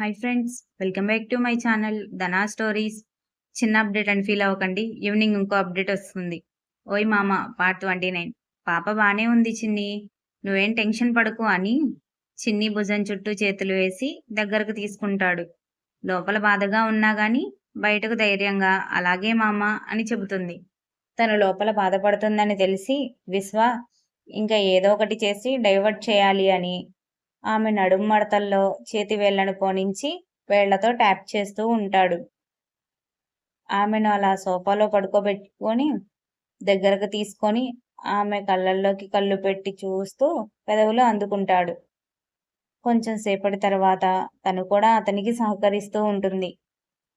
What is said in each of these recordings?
Hi friends welcome back to my channel Dhana stories చిన్న update అని feel అవ్వకండి evening ఇంకో అప్డేట్ వస్తుంది. ఓయ్ మామ పార్ట్ ట్వంటీ నైన్ పాప బాగానే ఉంది చిన్ని. నువ్వేం టెన్షన్ పడకు అని చిన్ని భుజం చుట్టూ చేతులు వేసి దగ్గరకు తీసుకుంటాడు. లోపల బాధగా ఉన్నా గాని బయటకు ధైర్యంగా అలాగే మామ అని చెబుతుంది. తను లోపల బాధపడుతుందని తెలిసి విశ్వ ఇంకా ఏదో ఒకటి చేసి డైవర్ట్ చేయాలి అని ఆమె నడుము మడతల్లో చేతి వేళ్ళను పోనించి వేళ్ళతో ట్యాప్ చేస్తూ ఉంటాడు. ఆమెను అలా సోఫాలో పడుకోబెట్టుకొని దగ్గరకు తీసుకొని ఆమె కళ్ళల్లోకి కళ్ళు పెట్టి చూస్తూ పెదవులు అందుకుంటాడు. కొంచెం సేపటి తర్వాత తను కూడా అతనికి సహకరిస్తూ ఉంటుంది.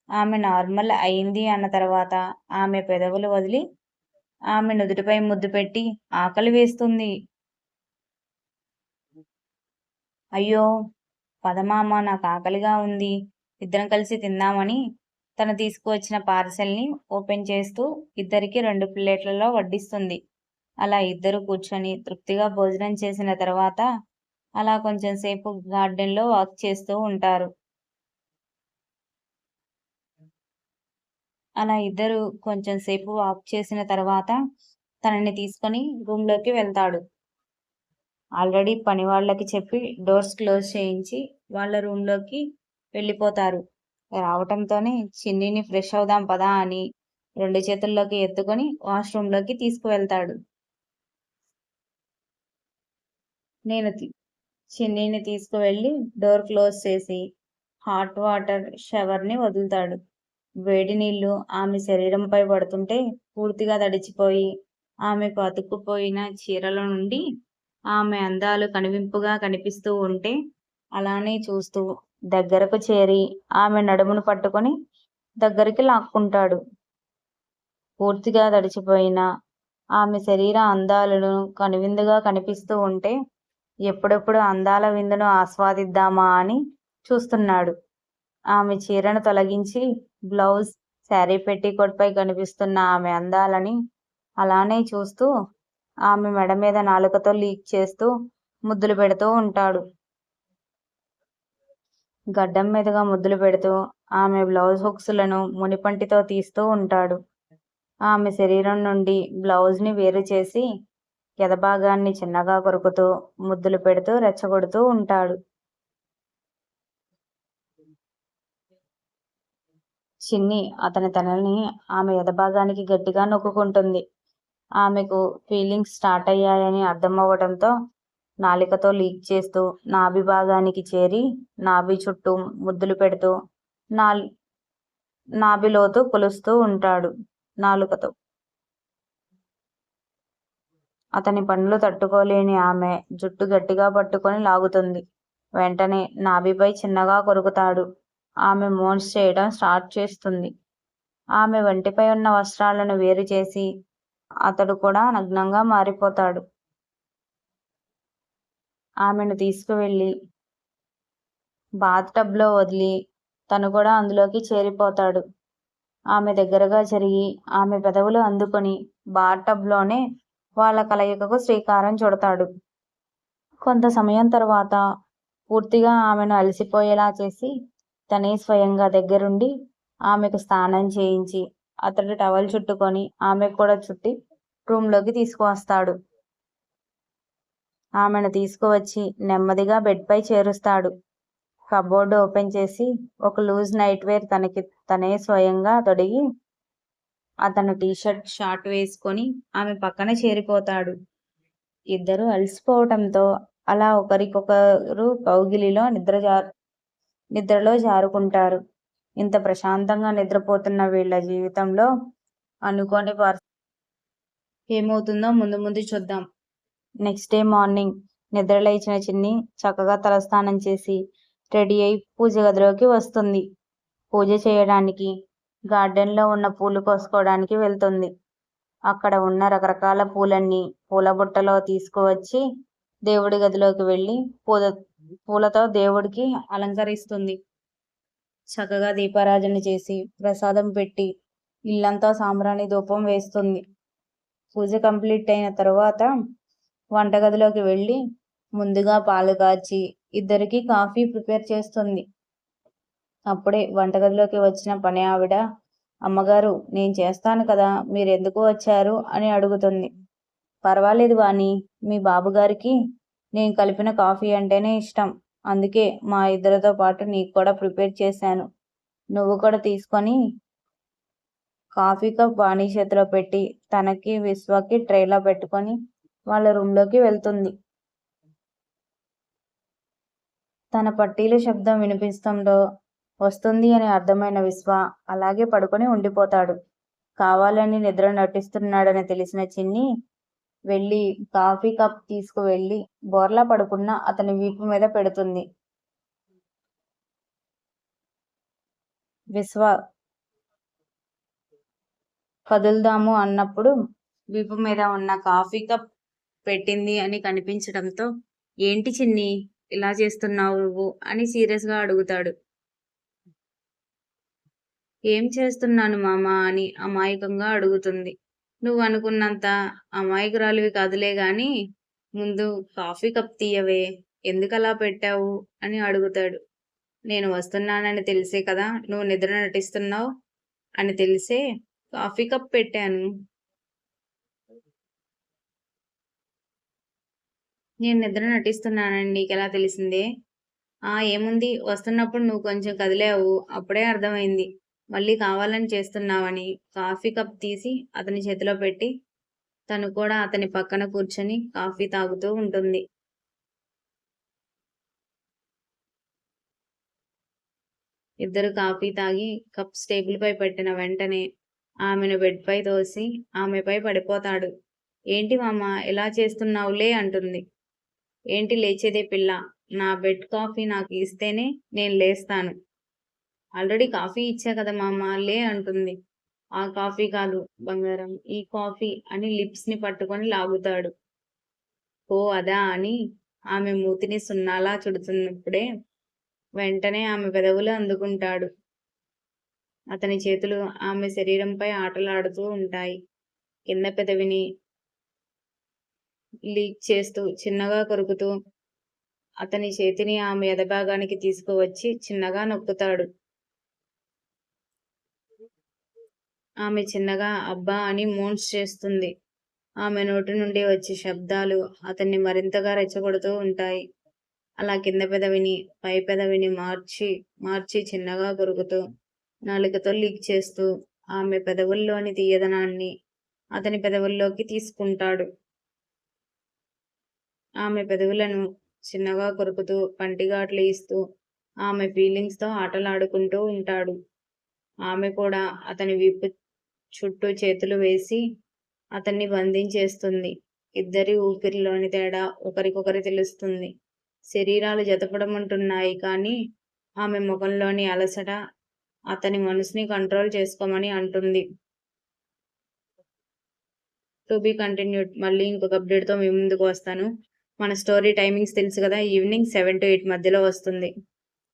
ఆమె నార్మల్ అయింది అన్న తర్వాత ఆమె పెదవులు వదిలి ఆమె నుదుటిపై ముద్దు పెట్టి ఆకలి వేస్తుంది. అయ్యో పదమామ నాకు ఆకలిగా ఉంది. ఇద్దరం కలిసి తిందామని తను తీసుకువచ్చిన పార్సెల్ని ఓపెన్ చేస్తూ ఇద్దరికి రెండు ప్లేట్లలో వడ్డిస్తుంది. అలా ఇద్దరు కూర్చొని తృప్తిగా భోజనం చేసిన తర్వాత అలా కొంచెం సేపు గార్డెన్లో వాక్ చేస్తూ ఉంటారు. అలా ఇద్దరు కొంచెం సేపు వాక్ చేసిన తర్వాత తనని తీసుకొని రూమ్లోకి వెళ్తాడు. ఆల్రెడీ పని వాళ్ళకి చెప్పి డోర్స్ క్లోజ్ చేయించి వాళ్ళ రూమ్లోకి వెళ్ళిపోతారు. రావటంతోనే చిన్నిని ఫ్రెష్ అవుదాం పదా అని రెండు చేతుల్లోకి ఎత్తుకొని వాష్రూమ్లోకి తీసుకువెళ్తాడు. నేను చిన్నిని తీసుకువెళ్ళి డోర్ క్లోజ్ చేసి హాట్ వాటర్ షవర్ని వదులుతాడు. వేడి నీళ్ళు ఆమె శరీరంపై పడుతుంటే పూర్తిగా తడిచిపోయి ఆమెకు అతుక్కుపోయిన చీరల నుండి ఆమె అందాలు కనివింపుగా కనిపిస్తూ ఉంటే అలానే చూస్తూ దగ్గరకు చేరి ఆమె నడుమును పట్టుకొని దగ్గరికి లాక్కుంటాడు. పూర్తిగా తడిచిపోయిన ఆమె శరీర అందాలను కనువిందుగా కనిపిస్తూ ఉంటే ఎప్పుడెప్పుడు అందాల విందును ఆస్వాదిద్దామా అని చూస్తున్నాడు. ఆమె చీరను తొలగించి బ్లౌజ్ శారీ పై కనిపిస్తున్న ఆమె అందాలని అలానే చూస్తూ ఆమె మెడ మీద నాలుకతో లీక్ చేస్తూ ముద్దులు పెడుతూ ఉంటాడు. గడ్డం మీదుగా ముద్దులు పెడుతూ ఆమె బ్లౌజ్ హుక్స్లను మునిపంటితో తీస్తూ ఉంటాడు. ఆమె శరీరం నుండి బ్లౌజ్ని వేరు చేసి ఎదభాగాన్ని చిన్నగా కొరుకుతూ ముద్దులు పెడుతూ రెచ్చగొడుతూ ఉంటాడు. చిన్ని అతని తనని ఆమె ఎదభాగానికి గట్టిగా నొక్కుంటుంది ఆమెకు ఫీలింగ్స్ స్టార్ట్ అయ్యాయని అర్థమవ్వడంతో నాలికతో లీక్ చేస్తూ నాభి భాగానికి చేరి నాభి చుట్టూ ముద్దులు పెడుతూ నాల్ నాభిలోతు కొలుస్తూ ఉంటాడు నాలుకతో. అతని పనులు తట్టుకోలేని ఆమె జుట్టు గట్టిగా పట్టుకొని లాగుతుంది. వెంటనే నాభిపై చిన్నగా కొరుకుతాడు. ఆమె మోన్స్ చేయడం స్టార్ట్ చేస్తుంది. ఆమె వంటిపై ఉన్న వస్త్రాలను వేరు చేసి అతడు కూడా నగ్నంగా మారిపోతాడు. ఆమెను తీసుకువెళ్ళి బాత్ టబ్లో వదిలి తను కూడా అందులోకి చేరిపోతాడు. ఆమె దగ్గరగా జరిగి ఆమె పెదవులు అందుకొని బాత్ టబ్లోనే వాళ్ళ కలయికకు శ్రీకారం చుడతాడు. కొంత సమయం తర్వాత పూర్తిగా ఆమెను అలసిపోయేలా చేసి తనే స్వయంగా దగ్గరుండి ఆమెకు స్నానం చేయించి అతడు టవల్ చుట్టుకొని ఆమె కూడా చుట్టి రూమ్లోకి తీసుకువస్తాడు. ఆమెను తీసుకువచ్చి నెమ్మదిగా బెడ్పై చేరుస్తాడు. కబోర్డు ఓపెన్ చేసి ఒక లూజ్ నైట్ వేర్ తనకి తనే స్వయంగా తొడిగి అతను టీషర్ట్ షార్ట్ వేసుకొని ఆమె పక్కన చేరిపోతాడు. ఇద్దరు అలసిపోవటంతో అలా ఒకరికొకరు కౌగిలిలో నిద్ర జారు నిద్రలో జారుకుంటారు. ఇంత ప్రశాంతంగా నిద్రపోతున్న వీళ్ళ జీవితంలో అనుకోని ఏమవుతుందో ముందు ముందు చూద్దాం. నెక్స్ట్ డే మార్నింగ్ నిద్రలేచిన చిన్ని చక్కగా తలస్నానం చేసి రెడీ అయి పూజ గదిలోకి వస్తుంది. పూజ చేయడానికి గార్డెన్లో ఉన్న పూలు కోసుకోవడానికి వెళ్తుంది. అక్కడ ఉన్న రకరకాల పూలన్నీ పూల బుట్టలో తీసుకువచ్చి దేవుడి గదిలోకి వెళ్ళి పూల పూలతో దేవుడికి అలంకరిస్తుంది. చక్కగా దీపారాజన చేసి ప్రసాదం పెట్టి ఇల్లంతా సాంబ్రాణి ధూపం వేస్తుంది. పూజ కంప్లీట్ అయిన తర్వాత వంటగదిలోకి వెళ్ళి ముందుగా పాలు కాచి ఇద్దరికి కాఫీ ప్రిపేర్ చేస్తుంది. అప్పుడే వంటగదిలోకి వచ్చిన పని ఆవిడ అమ్మగారు నేను చేస్తాను కదా మీరు ఎందుకు వచ్చారు? అని అడుగుతుంది. పర్వాలేదు వాణి మీ బాబుగారికి నేను కలిపిన కాఫీ అంటేనే ఇష్టం. అందుకే మా ఇద్దరితో పాటు నీకు కూడా ప్రిపేర్ చేశాను. నువ్వు కూడా తీసుకొని కాఫీ కప్ వాణి చేతిలో పెట్టి తనకి విశ్వకి ట్రేలో పెట్టుకొని వాళ్ళ రూమ్లోకి వెళ్తుంది. తన పట్టీల శబ్దం వినిపిస్తుందో వస్తుంది అని అర్థమైన విశ్వ అలాగే పడుకొని ఉండిపోతాడు. కావాలని నిద్ర నటిస్తున్నాడని తెలిసిన చిన్ని వెళ్ళి కాఫీ కప్ తీసుకువెళ్ళి బోర్లా పడుకున్న అతని వీపు మీద పెడుతుంది. విశ్వ కదులుదాము అన్నప్పుడు వీపు మీద ఉన్న కాఫీ కప్ పెట్టింది అని కనిపించడంతో ఏంటి చిన్ని ఇలా చేస్తున్నావు నువ్వు? అని సీరియస్గా అడుగుతాడు. ఏం చేస్తున్నాను మామ? అని అమాయకంగా అడుగుతుంది. నువ్వు అనుకున్నంత అమాయకురాలివి కాదులే గాని ముందు కాఫీ కప్ తీయవే ఎందుకు అలా పెట్టావు? అని అడుగుతాడు. నేను వస్తున్నానని తెలిసే కదా నువ్వు నిద్ర నటిస్తున్నావు? అని తెలిసే కాఫీ కప్ పెట్టాను. నేను నిద్ర నటిస్తున్నానని నీకెలా తెలిసిందే? ఆ ఏముంది? వస్తున్నప్పుడు నువ్వు కొంచెం కదిలేవు. అప్పుడే అర్థమైంది. మళ్ళీ కావాలని చేస్తున్నావని కాఫీ కప్ తీసి అతని చేతిలో పెట్టి తను కూడా అతని పక్కన కూర్చొని కాఫీ తాగుతూ ఉంటుంది. ఇద్దరు కాఫీ తాగి కప్స్ టేబుల్పై పెట్టిన వెంటనే ఆమెను బెడ్ పై తోసి ఆమెపై పడిపోతాడు. ఏంటి మామ ఎలా చేస్తున్నావులే అంటుంది. ఏంటి లేచేదే పిల్ల నా బెడ్ కాఫీ నాకు ఇస్తేనే నేను లేస్తాను. ఆల్రెడీ కాఫీ ఇచ్చా కదా మామ లే అంటుంది. ఆ కాఫీ కాదు బంగారం ఈ కాఫీ అని లిప్స్ని పట్టుకొని లాగుతాడు. ఓ అదా అని ఆమె మూతిని సున్నాలా చుడుతున్నప్పుడే వెంటనే ఆమె పెదవులు అందుకుంటాడు. అతని చేతులు ఆమె శరీరంపై ఆటలాడుతూ ఉంటాయి. కింద పెదవిని లీక్ చేస్తూ చిన్నగా కొరుకుతూ అతని చేతిని ఆమె ఎదభాగానికి తీసుకువచ్చి చిన్నగా నొక్కుతాడు. ఆమె చిన్నగా అబ్బా అని మోన్స్ చేస్తుంది. ఆమె నోటి నుండి వచ్చే శబ్దాలు అతన్ని మరింతగా రెచ్చగొడుతూ ఉంటాయి. అలా కింద పెదవిని పై పెదవిని మార్చి మార్చి చిన్నగా కొరుకుతూ నాలుకతో లీక్ చేస్తూ ఆమె పెదవుల్లోని తీయదనాన్ని అతని పెదవుల్లోకి తీసుకుంటాడు. ఆమె పెదవులను చిన్నగా కొరుకుతూ పంటిగాట్లు ఇస్తూ ఆమె ఫీలింగ్స్తో ఆటలాడుకుంటూ ఉంటాడు. ఆమె కూడా అతని విప్పు చుట్టూ చేతులు వేసి అతన్ని బంధించేస్తుంది. ఇద్దరి ఊపిరిలోని తేడా ఒకరికొకరి తెలుస్తుంది. శరీరాలు జతపడమంటున్నాయి కానీ ఆమె ముఖంలోని అలసట అతని మనసుని కంట్రోల్ చేసుకోమని అంటుంది. To be continued. మళ్ళీ ఇంకొక అప్డేట్తో మీ ముందుకు వస్తాను. మన స్టోరీ టైమింగ్స్ తెలుసు కదా? ఈవినింగ్ సెవెన్ టు ఎయిట్ మధ్యలో వస్తుంది.